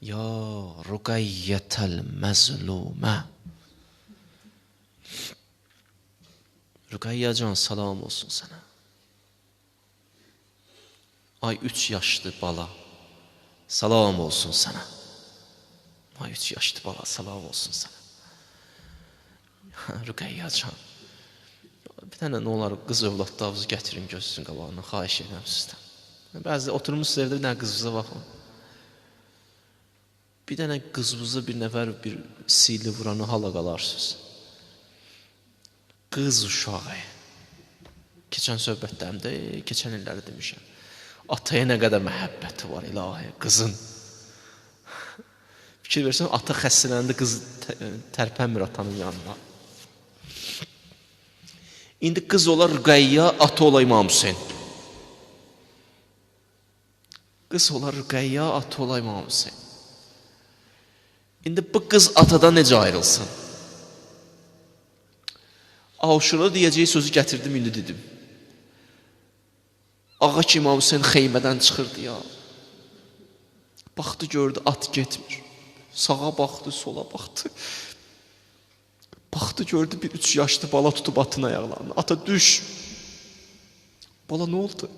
Ya Rugayyetel mezlume. Rugayya can salam olsun sana. Ay üç yaşlı bala. Salam olsun sana. Ay üç yaşlı bala salam olsun sana. Rugayya can. Bir dənə nə olar qız övladlarınızı gətirin gözünüzün qabağına, xahiş edirəm sizdən. Bəzi oturmusunuz evdə bir dənə qızınıza baxın. Bir dənə qızınıza bir nəfər bir sili vuranı hala qalarsınız. Qız uşağı. Keçən söhbətlərimdə, keçən illəri demişəm. Ataya nə qədər məhəbbəti var ilahi qızın. Fikir versən ata xəstələndə qız tə- tərpənmir atanın yanına. İndi qız olar Rüqəyya, ata ola İmam Hüseyn. Qız olar Rüqəyya, ata ola İmam Hüseyn. İndi bu qız atadan necə ayrılsın? Aşura deyəcəyi sözü gətirdim, indi dedim. Ağa ki İmam Hüseyn xeymədən çıxırdı ya. Baxdı gördü at getmir. Sağa baxdı, sola baxdı. Baxdı gördü bir üç yaşlı bala tutub atın ayaqlarını. Ata düş. Bala nə oldu?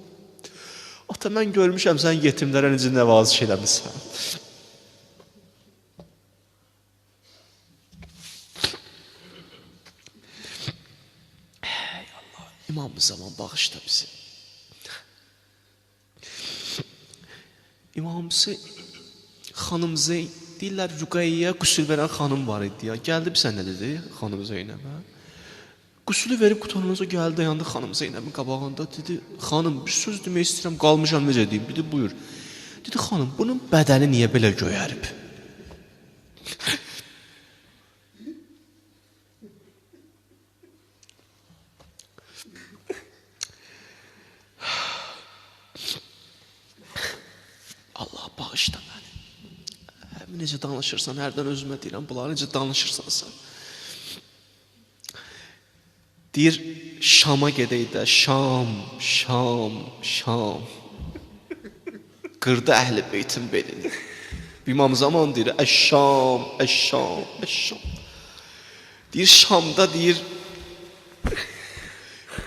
Ata mən görmüşəm sən yetimlərə necə nəvaziş eləmisən. Allah, İmam zaman bağışla bizi. İmam Hüseyin xanım Zeyn deyirlər Rüqəyyəyə qüsül verən xanım var idi ya. Gəldi bir sənə dedi xanım Zeynəbə. Qüsülü verib qutanınca gəldi dayandı xanım Zeynəbin qabağında dedi: "Xanım, bir söz demək istəyirəm, qalmışam necə deyim?" Dedi: "Buyur." Dedi: "Xanım, bunun bədəni niyə belə göyərib?" Allah bağışla məni. Həm necə danışırsan, hərdən özümə deyirəm, bunları necə danışırsan sən. Deyir, Şama gedək də, Şam, Şam, Şam. Qırdı əhl-i beytin belini. İmam zaman deyir, Əş-Şam, Əş-Şam, Əş-Şam. Deyir, Şamda deyir,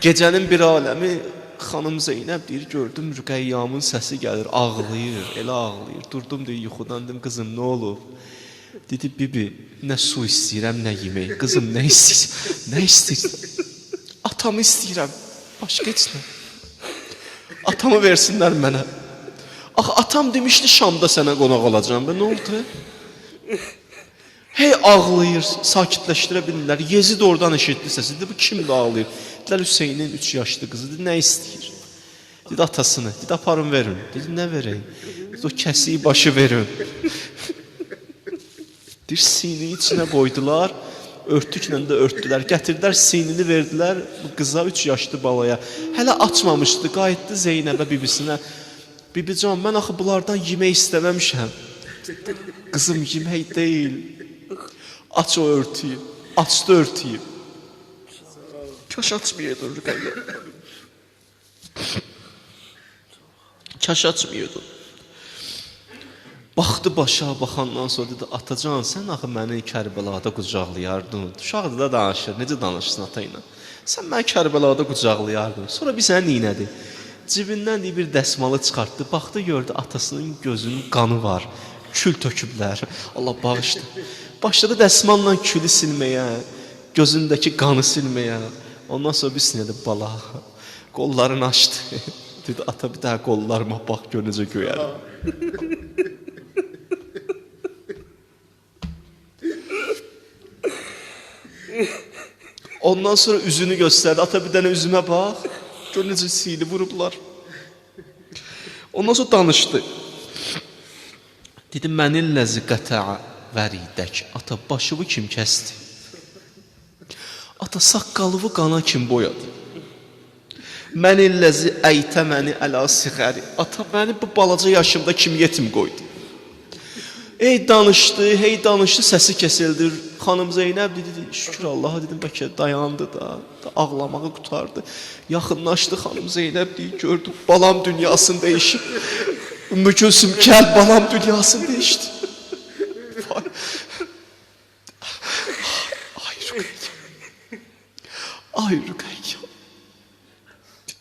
Gecənin bir aləmi xanım Zeynəb deyir, gördüm Rüqəyyamın səsi gəlir, ağlayır, elə ağlayır. Durdum deyir, yuxudan dedim, qızım nə olub? Dedi, bibi, nə su istəyirəm, nə yemək. Qızım, nə istəyirsən? Nə istəyirsən? Atamı istəyirəm. Başqa heç nə. Atamı versinlər mənə. Axı atam demişdi Şamda sənə qonaq olacağam. Və nə oldu? Hey ağlayır, sakitləşdirə bilmirlər. Yezid oradan eşitdi səsi. Dedi, bu kimdir ağlayır? Dedilər, Hüseynin 3 yaşlı qızı. Dedi, nə istəyir? Dedi, atasını. Dedi, aparın verin. Dedi, nə vereyim? Dedi, o kəsiyi başı verin. Deyir, sini içinə qoydular. Örtüklə də örtdülər. Gətirdilər, sinini verdilər qıza 3 yaşlı balaya. Hələ açmamışdı. Qayıtdı Zeynəbə bibisinə. Bibican, mən axı bunlardan yemək istəməmişəm. Qızım yemək deyil. Aç o örtüyü. Açdı örtüyü. Kaş açmıyordun Rüqayya. Kaş açmıyordun. Baxdı başa baxandan sonra dedi, atacan sən axı məni Kərbəlada qucaqlayardın. Uşaqdır da danışır, necə danışsın ata ilə? Sən məni Kərbəlada qucaqlayardın. Sonra bir sənə neynədi? Cibindən deyir, bir dəsmalı çıxartdı. Baxdı gördü atasının gözünün qanı var. Kül töküblər. Allah bağışla. Başladı dəsmalla külü silməyə, gözündəki qanı silməyə. Ondan sonra bir sinədə bala qollarını açdı. Dedi ata bir daha qollarıma bax gör necə göyərim. Ondan sonra üzünü gösterdi. Ata bir dənə üzümə bax. Gör necə sili vurublar. Ondan sonra danışdı. Dedi mənin ləzi qata'a vəridək. Ata başımı kim kəsdi? Ata saqqalımı qana kim boyadı? Mənin ləzi əytə məni əla siğəri. Ata məni bu balaca yaşımda kim yetim qoydu? Ey danışdı, hey danışdı, səsi kəsildi. Xanım Zeynəb dedi, şükür Allaha dedim, bəlkə dayandı da, da ağlamağı qutardı. Yaxınlaşdı xanım Zeynəb deyir, gördü balam dünyasını dəyişib. Ümmü Gülsüm gel balam dünyası değişti. Ay Rukeyya. Ay Rukeyya.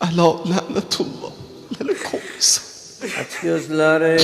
Ala lanetullah. Lele kovsa. Aç gözleri.